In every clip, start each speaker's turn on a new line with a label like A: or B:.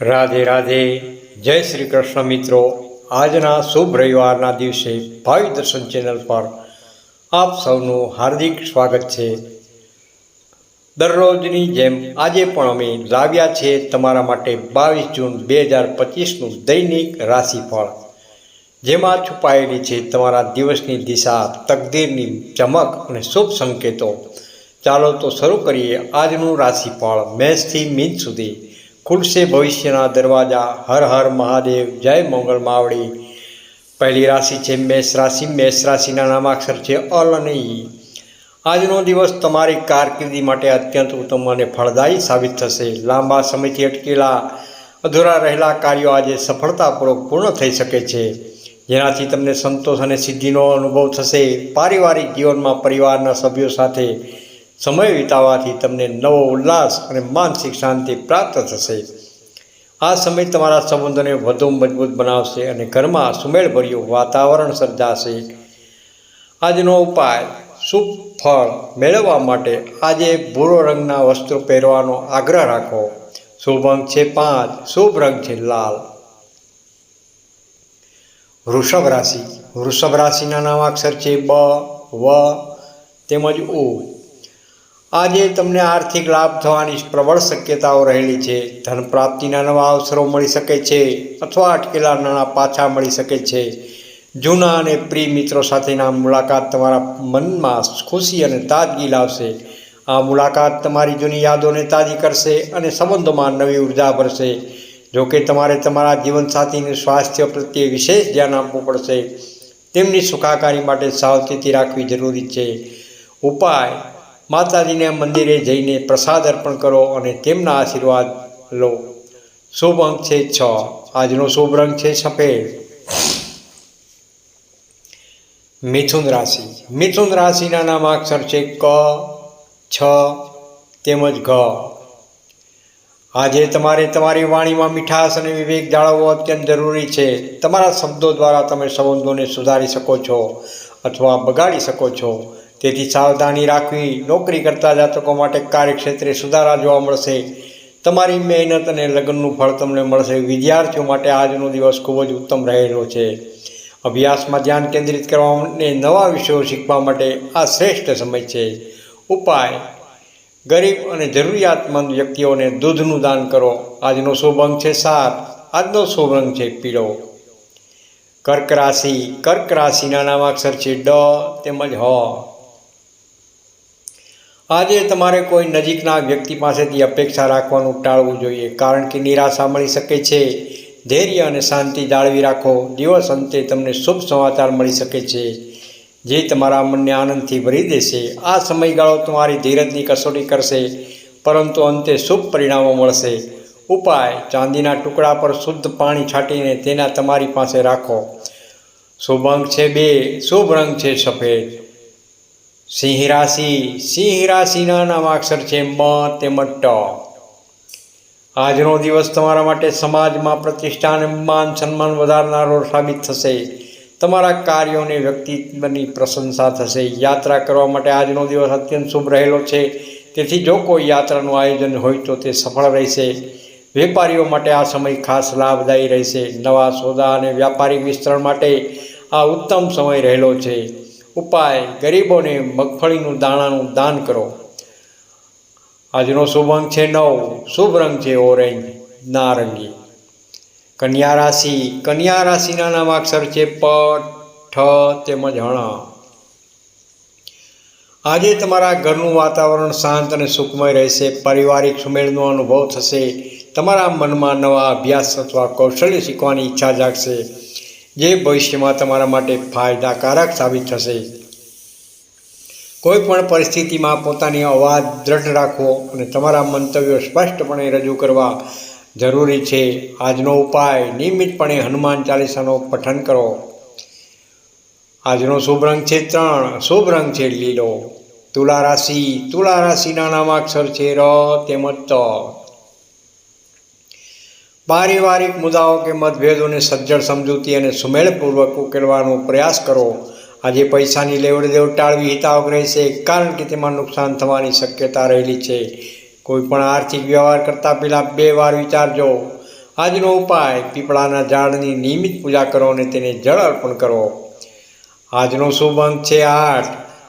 A: રાધે રાધે. જય શ્રી કૃષ્ણ મિત્રો. આજના શુભ રવિવારના દિવસે ભાવિ દર્શન ચેનલ પર આપ સૌનું હાર્દિક સ્વાગત છે. દરરોજની જેમ આજે પણ અમે લાવ્યા છે તમારા માટે બાવીસ જૂન બે હજાર પચીસનું દૈનિક રાશિફળ. જેમાં છુપાયેલી છે તમારા દિવસની દિશા, તકદીરની ચમક અને શુભ સંકેતો. ચાલો તો શરૂ કરીએ આજનું રાશિફળ, મેષથી મીન સુધી. ખુલશે ભવિષ્યના દરવાજા. હર હર મહાદેવ. જય મંગળ માવડી. પહેલી રાશિ છે મેષ રાશિ. મેષ રાશિના નામાક્ષર છે અલ અને આજનો દિવસ તમારી કારકિર્દી માટે અત્યંત ઉત્તમ અને ફળદાયી સાબિત થશે. લાંબા સમયથી અટકેલા, અધૂરા રહેલા કાર્યો આજે સફળતાપૂર્વક પૂર્ણ થઈ શકે છે. જેનાથી તમને સંતોષ અને સિદ્ધિનો અનુભવ થશે. પારિવારિક જીવનમાં પરિવારના સભ્યો સાથે સમય વિતાવવાથી તમને નવો ઉલ્લાસ અને માનસિક શાંતિ પ્રાપ્ત થશે. આ સમય તમારા સંબંધોને વધુ મજબૂત બનાવશે અને ઘરમાં સુમેળભર્યું વાતાવરણ સર્જાશે. આજનો ઉપાય, શુભ ફળ મેળવવા માટે આજે ભૂરો રંગના વસ્ત્રો પહેરવાનો આગ્રહ રાખો. શુભ અંક છે પાંચ, શુભ રંગ છે લાલ. વૃષભ રાશિ, વૃષભ રાશિના નામાક્ષર છે બ, વ, તેમજ ઉ. આજે તમને આર્થિક લાભ થવાની પ્રબળ શક્યતાઓ રહેલી છે. ધન પ્રાપ્તિના નવા અવસરો મળી શકે છે અથવા અટકેલા નાણાં પાછા મળી શકે છે. જૂના અને પ્રિય મિત્રો સાથેના મુલાકાત તમારા મનમાં ખુશી અને તાજગી લાવશે. આ મુલાકાત તમારી જૂની યાદોને તાજી કરશે અને સંબંધોમાં નવી ઊર્જા ભરશે. જોકે તમારે તમારા જીવનસાથીને સ્વાસ્થ્ય પ્રત્યે વિશેષ ધ્યાન આપવું પડશે. તેમની સુખાકારી માટે સાવચેતી રાખવી જરૂરી છે. ઉપાય માતાજીને મંદિરે જઈને પ્રસાદ અર્પણ કરો અને તેમના આશીર્વાદ લો. શુભ અંક છે છ. આજનો શુભ રંગ છે સફેદ. મિથુન રાશિ. મિથુન રાશિના નામાક્ષર છે ક, છ, તેમજ ઘ. આજે તમારે તમારી વાણીમાં મીઠાશ અને વિવેક જાળવવો અત્યંત જરૂરી છે. તમારા શબ્દો દ્વારા તમે સંબંધોને સુધારી શકો છો અથવા બગાડી શકો છો. તેથી સાવધાની રાખવી નોકરી કરતા જાતકો માટે કાર્યક્ષેત્રે સુધારા જોવા મળશે. તમારી મહેનત અને લગ્નનું ફળ તમને મળશે. વિદ્યાર્થીઓ માટે આજનો દિવસ ખૂબ જ ઉત્તમ રહેલો છે. અભ્યાસમાં ધ્યાન કેન્દ્રિત કરવા અને નવા વિષયો શીખવા માટે આ શ્રેષ્ઠ સમય છે. ઉપાય, ગરીબ અને જરૂરિયાતમંદ વ્યક્તિઓને દૂધનું દાન કરો. આજનો શુભ અંક છે સાત. આજનો શુભ રંગ છે પીળો. કર્ક રાશિ, કર્ક રાશિના નામાક્ષર છે ડ તેમજ હ. આજે તમારે કોઈ નજીકના વ્યક્તિ પાસેથી અપેક્ષા રાખવાનું ટાળવું જોઈએ, કારણ કે નિરાશા મળી શકે છે. ધૈર્ય અને શાંતિ જાળવી રાખો. દિવસ અંતે તમને શુભ સમાચાર મળી શકે છે, જે તમારા મનને આનંદથી ભરી દેશે. આ સમયગાળો તમારી ધીરજની કસોટી કરશે, પરંતુ અંતે શુભ પરિણામો મળશે. ઉપાય, ચાંદીના ટુકડા પર શુદ્ધ પાણી છાંટીને તેના તમારી પાસે રાખો. શુભ અંક છે બે, શુભ રંગ છે સફેદ. સિંહ રાશિ સિંહ રાશિના નામ અક્ષર છે મ તેમજ ટ. આજનો દિવસ તમારા માટે સમાજમાં પ્રતિષ્ઠા અને માન સન્માન વધારનારો સાબિત થશે. તમારા કાર્યોને વ્યક્તિત્વની પ્રશંસા થશે. યાત્રા કરવા માટે આજનો દિવસ અત્યંત શુભ રહેલો છે. તેથી જો કોઈ યાત્રાનું આયોજન હોય તો તે સફળ રહેશે. વેપારીઓ માટે આ સમય ખાસ લાભદાયી રહેશે. નવા સોદા અને વ્યાપારિક વિસ્તરણ માટે આ ઉત્તમ સમય રહેલો છે. ઉપાય ગરીબોને મગફળીનું દાણાનું દાન કરો. આજનો શુભ અંક છે નવ. શુભ રંગ છે ઓરેન્જ, નારંગી. કન્યા રાશિ. કન્યા રાશિના નામાક્ષર છે પ, ઠ તેમજ હણ. આજે તમારા ઘરનું વાતાવરણ શાંત અને સુખમય રહેશે. પારિવારિક સુમેળનો અનુભવ થશે. તમારા મનમાં નવા અભ્યાસ અથવા કૌશલ્ય શીખવાની ઈચ્છા જાગશે. જે ભવિષ્યમાં તમારા માટે ફાયદાકારક સાબિત થશે. કોઈ પણ પરિસ્થિતિમાં પોતાની અવાજ દ્રઢ રાખવો અને તમારા મંતવ્યો સ્પષ્ટપણે રજૂ કરવા જરૂરી છે. આજનો ઉપાય નિયમિતપણે હનુમાન ચાલીસાનો પઠન કરો. આજનો શુભ રંગ છે ત્રણ, શુભ રંગ છે લીલો. તુલા રાશિ, તુલા રાશિના નામાક્ષર છે ર તેમજ ત. પારિવારિક મુદ્દાઓ કે મતભેદોને સજ્જડ સમજૂતી અને સુમેળપૂર્વક ઉકેલવાનો પ્રયાસ કરો. આજે પૈસાની લેવડ દેવડ ટાળવી હિતાવક રહેશે, કારણ કે તેમાં નુકસાન થવાની શક્યતા રહેલી છે. કોઈ પણ આર્થિક વ્યવહાર કરતાં પહેલાં બે વાર વિચારજો. આજનો ઉપાય, પીપળાના ઝાડની નિયમિત પૂજા કરો અને તેને જળ અર્પણ કરો. આજનો શુભ અંક છે આઠ.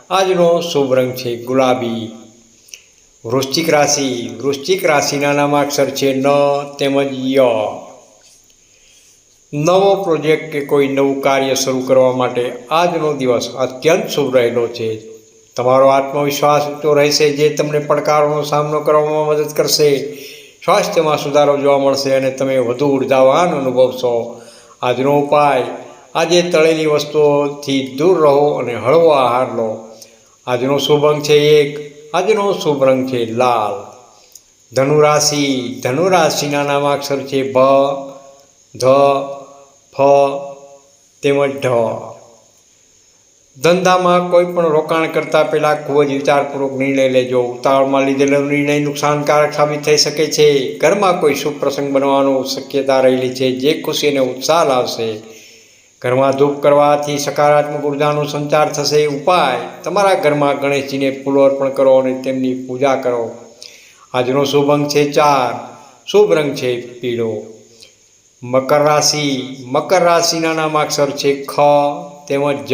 A: આજનો શુભ રંગ છે ગુલાબી. વૃશ્ચિક રાશિ. વૃશ્ચિક રાશિના નામાક્ષર છે ન તેમજ ય. નવો પ્રોજેક્ટ કે કોઈ નવું કાર્ય શરૂ કરવા માટે આજનો દિવસ અત્યંત શુભ રહેલો છે. તમારો આત્મવિશ્વાસ ઊંચો રહેશે જે તમને પડકારોનો સામનો કરવામાં મદદ કરશે. સ્વાસ્થ્યમાં સુધારો જોવા મળશે અને તમે વધુ ઉર્જાવાન અનુભવશો. આજનો ઉપાય, આજે તળેલી વસ્તુઓથી દૂર રહો અને હળવો આહાર લો. આજનો શુભ અંક છે એક. આજનો શુભ રંગ છે, લાલ. ધનુરાશિ, ધનુરાશિના નામા અક્ષર છે ભ ધ, ફ, તેમજ ઢ. ધંધામાં કોઈ પણ રોકાણ કરતાં પહેલાં ખૂબ જ વિચારપૂર્વક નિર્ણય લેજો. ઉતાવળમાં લીધેલો નિર્ણય નુકસાનકારક સાબિત થઈ શકે છે. ઘરમાં કોઈ શુભ પ્રસંગ બનવાનો શક્યતા રહેલી છે. જે ખુશી અને ઉત્સાહ લાવશે. ઘરમાં ધૂપ કરવાથી સકારાત્મક ઉર્જાનો સંચાર થશે ઉપાય તમારા ઘરમાં ગણેશજીને ફૂલો અર્પણ કરો અને તેમની પૂજા કરો. આજનો શુભ અંક છે ચાર. શુભ રંગ છે પીળો. મકર રાશિ. મકર રાશિના નામાક્ષર છે ખ તેમજ જ.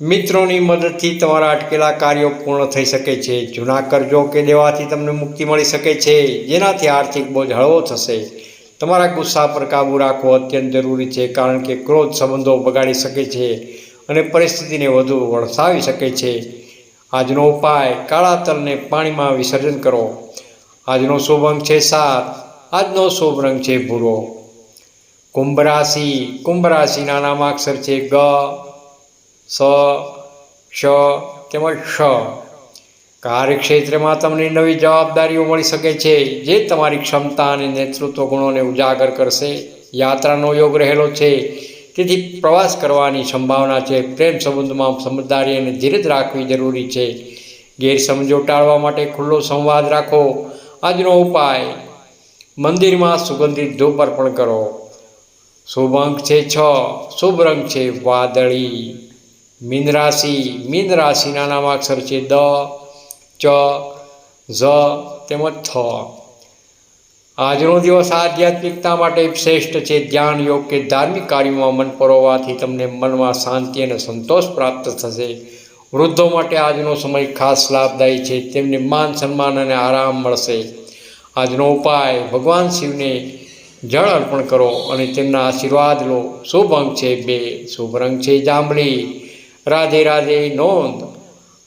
A: મિત્રોની મદદથી તમારા અટકેલા કાર્યો પૂર્ણ થઈ શકે છે. જૂના કરજો કે દેવાથી તમને મુક્તિ મળી શકે છે. જેનાથી આર્થિક બોજ હળવો થશે. તમારા ગુસ્સા પર કાબૂ રાખવો અત્યંત જરૂરી છે, કારણ કે ક્રોધ સંબંધો બગાડી શકે છે અને પરિસ્થિતિને વધુ વળસાવી શકે છે. આજનો ઉપાય, કાળા તલને પાણીમાં વિસર્જન કરો. આજનો શુભ અંક છે સાત, આજનો શુભ રંગ છે ભૂરો. કુંભ રાશિ, કુંભ રાશિના નામાક્ષર છે ગ, સ તેમજ શ કાર્યક્ષેત્રમાં તમને નવી જવાબદારીઓ મળી શકે છે, જે તમારી ક્ષમતા અને નેતૃત્વ ગુણોને ઉજાગર કરશે. યાત્રાનો યોગ રહેલો છે. તેથી પ્રવાસ કરવાની સંભાવના છે. પ્રેમ સંબંધમાં સમજદારી અને ધીરજ રાખવી જરૂરી છે. ગેરસમજો ટાળવા માટે ખુલ્લો સંવાદ રાખો. આજનો ઉપાય, મંદિરમાં સુગંધિત ધૂપ અર્પણ કરો. શુભ અંક છે છ. શુભ રંગ છે વાદળી. મીન રાશિ, મીન રાશિના નામાક્ષર છે દ. ચ, ઝ તેમજ થ. આજનો દિવસ આધ્યાત્મિકતા માટે શ્રેષ્ઠ છે. ધ્યાન યોગ કે ધાર્મિક કાર્યોમાં મન પરોવાથી તમને મનમાં શાંતિ અને સંતોષ પ્રાપ્ત થશે. વૃદ્ધો માટે આજનો સમય ખાસ લાભદાયી છે. તેમને માન, સન્માન અને આરામ મળશે. આજનો ઉપાય, ભગવાન શિવને જળ અર્પણ કરો અને તેમના આશીર્વાદ લો. શુભ અંક છે બે. શુભ રંગ છે જાંબલી. રાધે રાધે નોંધ.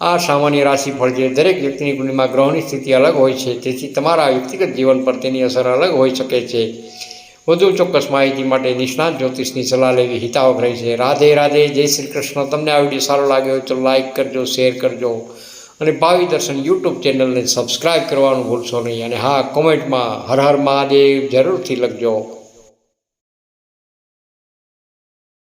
A: આ સામાન્ય રાશિફળ છે દરેક વ્યક્તિની કુંડલીમાં ગ્રહોની સ્થિતિ અલગ હોય છે, તેથી તમારા વ્યક્તિગત જીવન પર તેની અસર અલગ હોઈ શકે છે. વધુ ચોક્કસ માહિતી માટે નિષ્ણાત જ્યોતિષની સલાહ લેવી હિતાવક રહી છે. રાધે રાધે, જય શ્રી કૃષ્ણ. તમને આ વીડિયો સારો લાગ્યો હોય તો લાઇક કરજો શેર કરજો અને ભાવિ દર્શન યુટ્યુબ ચેનલને સબસ્ક્રાઈબ કરવાનું ભૂલશો નહીં અને હા કોમેન્ટમાં હર હર મહાદેવ જરૂરથી લખજો.